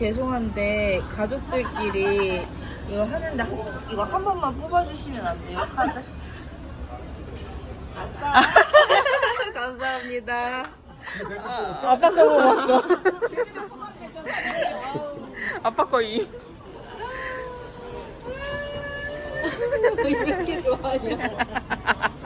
죄송한데 가족들끼리 이거 하는데 한, 이거 한 번만 뽑아주시면 안 돼요? 카드? 감사합니다. 아빠 거 먹었어. 아빠 거 이. 왜 이렇게 좋아하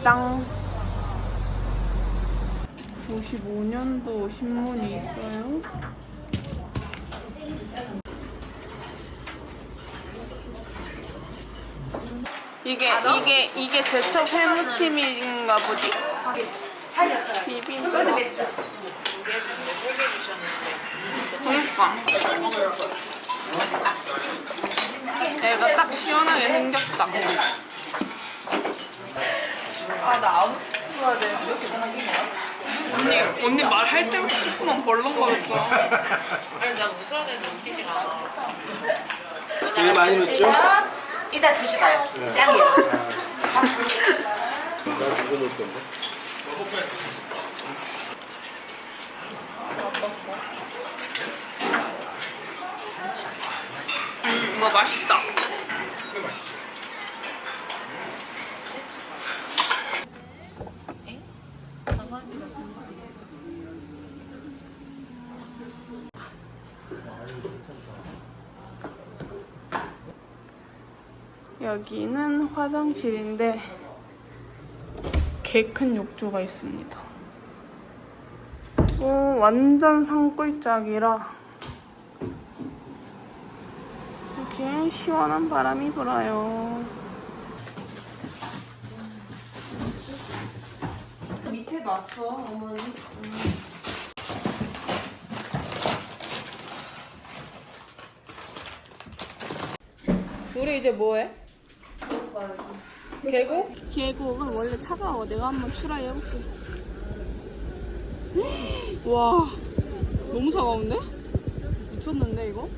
해상식당 95년도 신문이 있어요. 이게 이게 이게 제첩 회무침인가 보지? 비빔밥. 그러니까. 애가 딱 시원하게 생겼다. 아나안 웃어야 되는데 왜 이렇게 거야? 언니 언니 말할 때마다 조금만 벌렁거렸어. 아니 난 웃어야 되는데 웃기지 않아. 되게 많이 넣었죠? 이따 드셔봐요. 짱이에요. 나 이거 넣을 건데. 이거 맛있다. 여기는 화장실인데 개 큰 욕조가 있습니다. 오, 완전 산골짜기라 이렇게 시원한 바람이 불어요. 밑에 놨어 어머니. 우리 이제 뭐해? 계곡? 계곡은 원래 차가워. 내가 한번 트라이 해볼게. 와, 너무 차가운데? 미쳤는데 이거?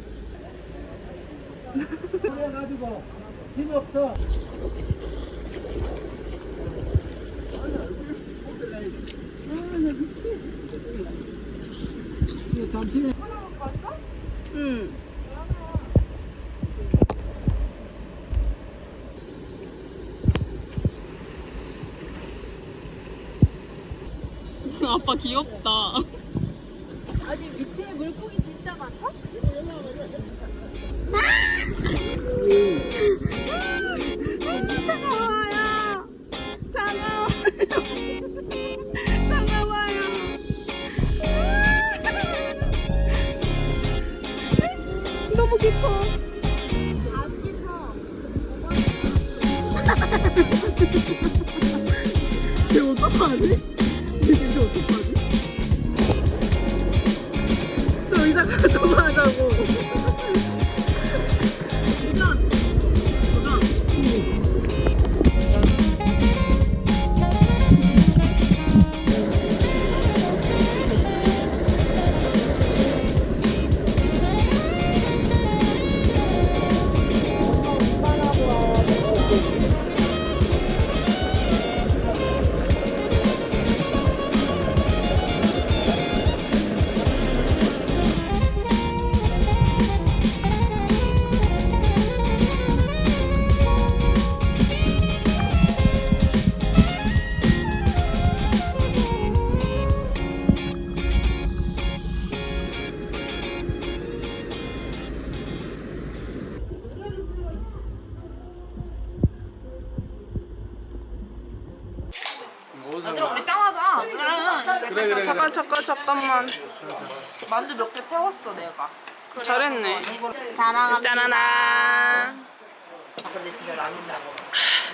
그래가지고 힘 없어. 응. 아빠 귀엽다. 아니 밑에 물고기 진짜 많다? 차가워요. 차가워요. 차가워요. 너무 깊어. 그래 그래 그래. 잠깐 잠깐 잠깐만. 만두 몇 개 태웠어 내가. 잘했네. 자랑합니다. 짜라나. 근데 진짜 라면다.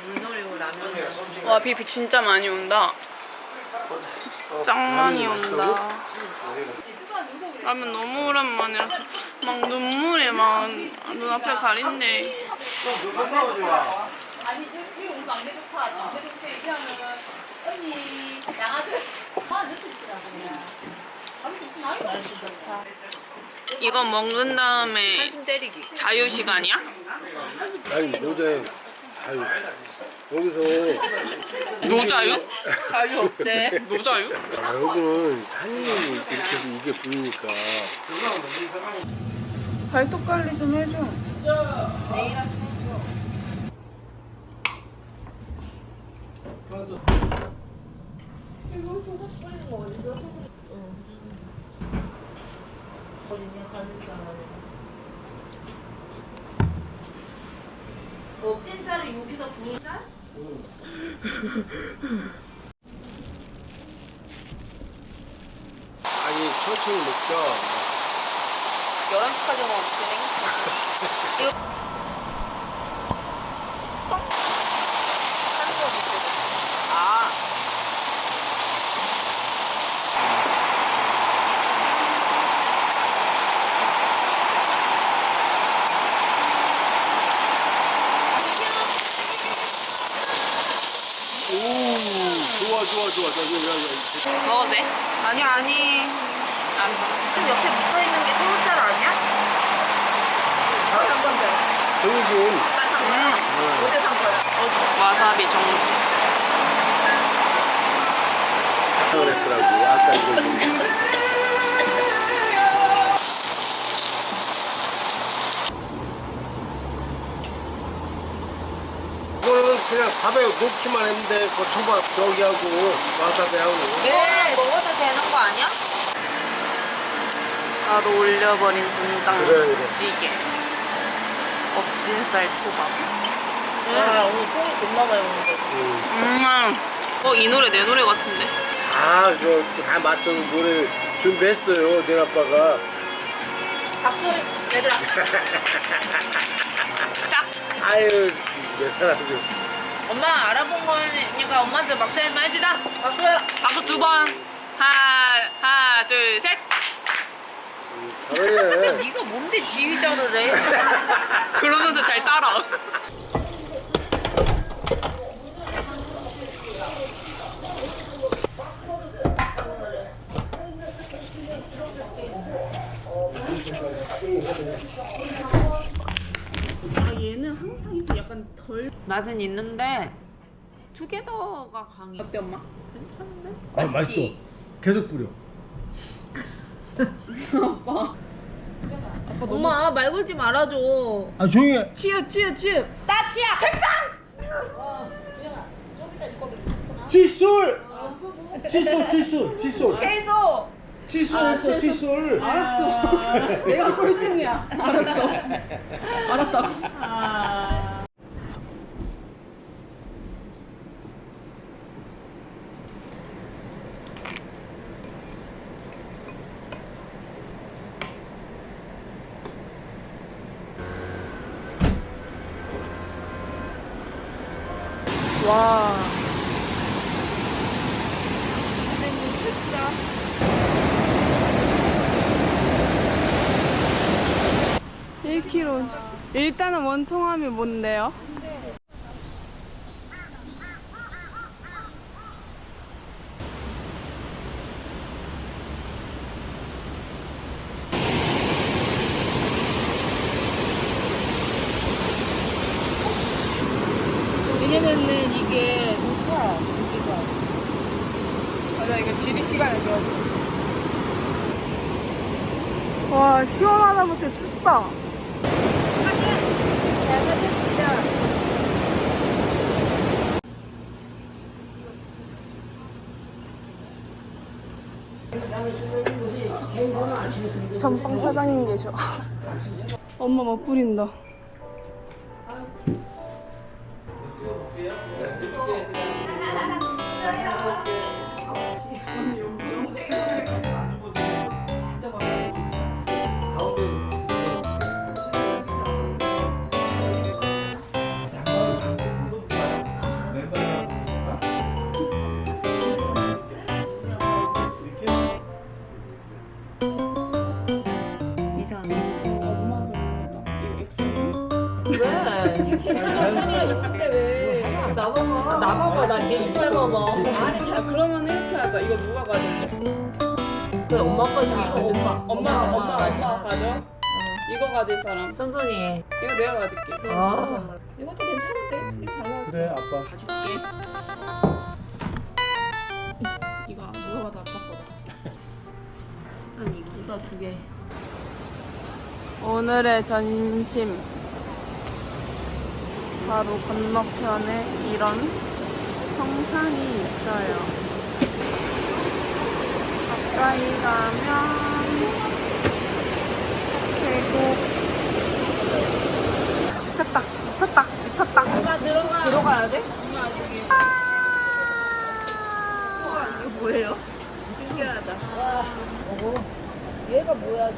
물놀이고 라면. 와 비비 진짜 많이 온다. 짱 많이 온다. 라면 너무 오랜만이라서 막 눈물이 막 눈앞에 가린대. 이거 먹는 다음에 한숨 때리기. 자유 시간이야? 아니 모자에 아유 여기서 노자유? 자유 없대. 노자유? 아, 여기는 산이 이렇게 해서 이게 보이니까 발톱 관리 좀 해줘. 멋진 쌀을 여기서 구운 쌀? 아니 천천히 먹자 11시까지 먹으면 진행. 이거. 아. 오 좋아 좋아 좋아 자, 야, 야, 야. 먹어도 돼? 아니, 아니. 안 봐. 옆에 붙어 있는 게 새우살 아니야? 어, 잠깐만. 정신 나 잠깐만. 어제 산 거야. 와사비 정 그랬더라고 아까 이거 좀 이거는 그냥 밥에 넣기만 했는데 그 초밥 저기 하고 와사비 하고 네. 먹어도 되는 거 아니야? 바로 올려버린 된장 그래, 그래. 찌개 업진살 초밥 아, 오늘 소리 겁나 많이 먹는데. 음. 음 어이 노래 내 노래 같은데 아, 그거 다 맞춰서 노래 준비했어요, 내 아빠가. 박수, 얘들아. 딱 아유, 내 사람 좀. 엄마 알아본 거니까 엄마한테 막사 한번 해주자. 박수. 박수 두 번 하나 하나 둘셋 잘해. 네가 뭔데 지휘자를 해? 그러면서 잘 따라 아, 얘는 항상 이렇게 약간 덜 맛은 있는데 투게더가 강해 어때 엄마? 괜찮은데? 아, 맛있어. 계속 뿌려. 엄마 말 걸지 말아줘. 아, 조용히 해. 치읓 치읓 치읓 따치야. 칫솔! 칫솔, 칫솔, 칫솔. 채소. 칫솔 했어, 칫솔. 알았어 내가 꼴등이야 알았어 알았다고 와. 1kg. 일단은 원통함이 뭔데요? 왜냐면은 이게 높아. 여기가. 맞아, 이거 지리 시간을 줘야지. 와, 시원하다 못해 춥다. 전빵 사장님 계셔. 엄마 막 뿌린다. 나봐봐. 나봐봐. 나내 이빨 봐봐. 아니, 자, 그러면 이렇게 하자. 이거 누가 가질래? 그래 엄마 아빠 중에 엄마 엄마 엄마 엄마 가져. 이거 가질 사람. 해. 이거 내가 가질게. 아. 이것도 괜찮은데? 이거 잘 나왔어. 그래 아빠. 가질게. 이거 누가 봐도 아빠 거다. 아니 이거 두 개. 오늘의 전심 바로 건너편에 이런 성산이 있어요. 가까이 가면 계곡 미쳤다 미쳤다 미쳤다 들어가 들어가야 돼? 이게 뭐예요? 신기하다. 어. 얘가 뭐야?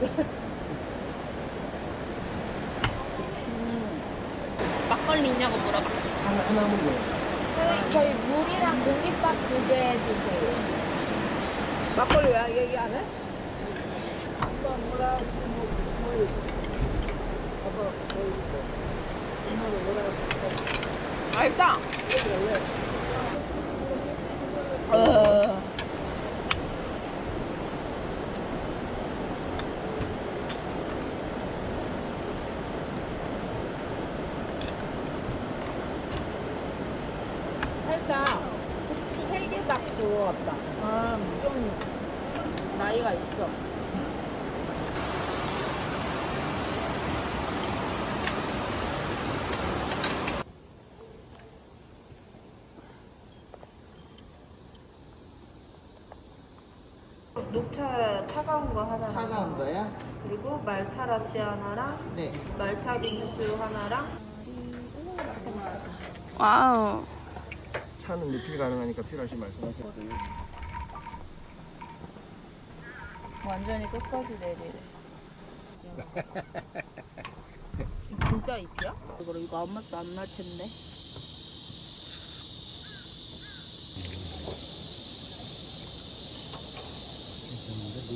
막걸리 있냐고 물어봐. 하나 하나 저희 물이랑 공깃밥 두 개 주세요. 막걸리 왜 얘기 안 해? 맛있다. 어. 살짝 헬기밥 그거 같다. 아, 좀 나이가 있어. 녹차 차가운 거 하나. 차가운 거야? 그리고 말차 라떼 하나랑 네. 말차 빙수 하나랑 와우. 차는 리필 가능하니까 필요하신 말씀하세요. 완전히 끝까지 내리래. 진짜 잎이야? 이거 이거 아무 맛도 안 날 텐데.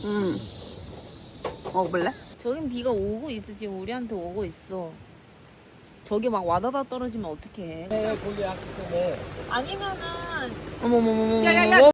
음. 먹을래? 저긴 비가 오고 있어 지금 우리한테 오고 있어. 저기 막 와다다 떨어지면 어떡해? 네, 아니면은 어머머머머머.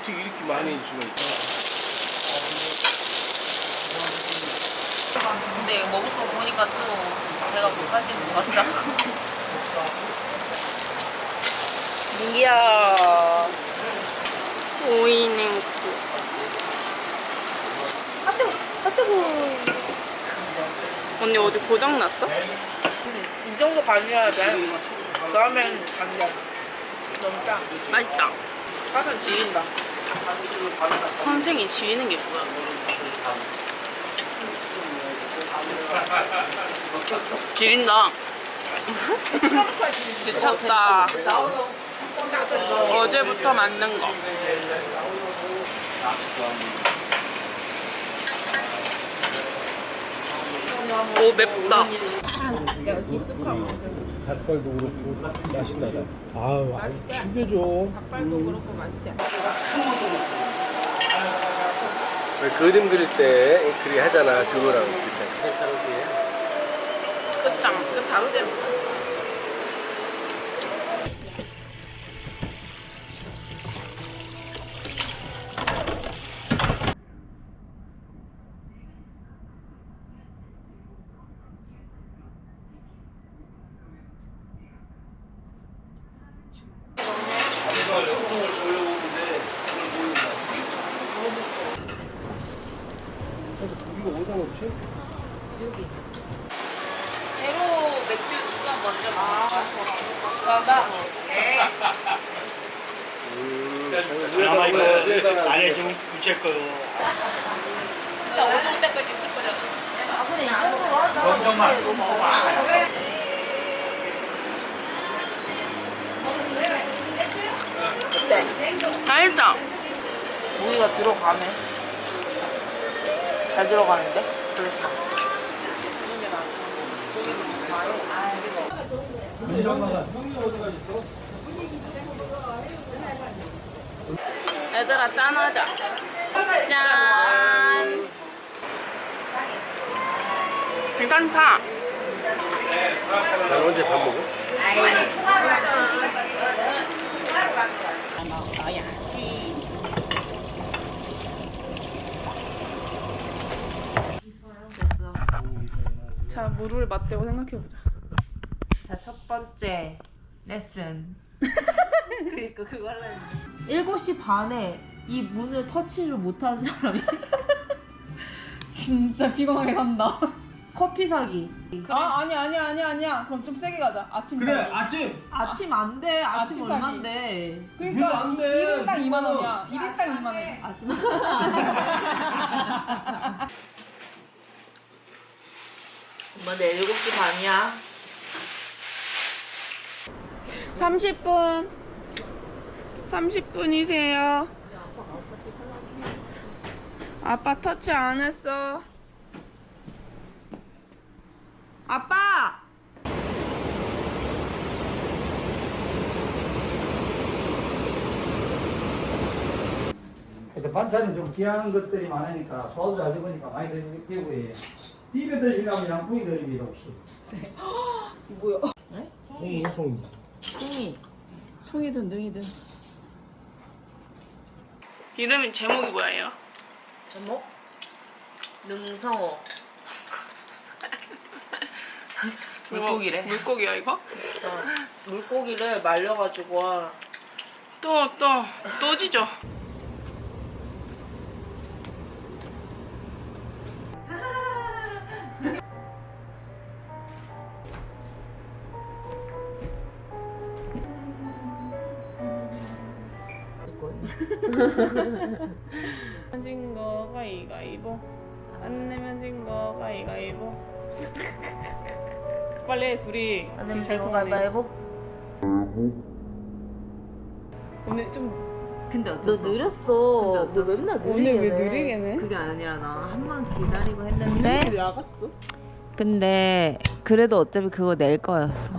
어떻게 이렇게 많이 수가 있어? 근데 먹을 거 보니까 또 배가 고파지는 것 같다. 민기야. 오이냉국. 아 뜨거, 아 뜨거. 언니 어디 고장 났어? 이 정도 간이어야 돼. 그러면 간장. 너무 짜. 맛있다. 가면 지린다. 선생이 지리는 게 뭐야? 지린다. 미쳤다. 어제부터 만든 거. 오 맵다. 닭발도 그렇고 맛있나다. 아우, 죽여줘. 닭발도 그렇고 맛있대. 왜 그림 그릴 때 그리 하잖아 그거랑 비슷해. 끝장. 그 바로 되는 거. 이거 어디다 놓지? 제로 맥주 누가 먼저 아, 나가. 아마 이거 안에 좀 붙일 거요. 일단 오전 때까지 있을 거잖아. 맛있어. 고기가 들어가네. 잘 들어가는데? 그래서. 얘들아 짠하자. 짠. 괜찮다. 난 언제 밥 먹어? 자, 물을 맞대고 생각해보자. 자, 첫 번째 레슨. 그니까 그거 하려는 7시 반에 이 문을 터치를 못하는 사람이 진짜 피곤하게 산다. 커피 사기. 아, 아니, 아니, 아니, 아니야. 그럼 좀 세게 가자. 아침. 그래 사기. 아침 아침 안 돼. 아침, 아침 사기. 얼만데. 그러니까 안 돼. 1인당 2만 그거는. 원이야. 1인당 2만 원. 아침. 엄마 내일 7시 반이야. 30분. 30분이세요. 아빠 터치 안 했어. 아빠! 근데 반찬이 좀 귀한 것들이 많으니까 소화도 잘 되보니까 많이 예. 비벼 드시려면 양푼이 드립니다 혹시 송이 송이 송이든 능이든. 이름이 제목이 뭐예요? 제목? 능성어. 물고기래. 물고기야 이거? 물고기를 말려가지고 또 또또 지죠. 진 거가 이가이보 안 내면 진 거가 이가이보 빨리 해, 둘이 지금 잘 통하네. 오늘 좀 근데 너 느렸어. 너 맨날 느리게 오늘 왜 해. 느리게 내? 그게 아니라 나 한 번 기다리고 했는데 나갔어? 근데 그래도 어차피 그거 낼 거였어.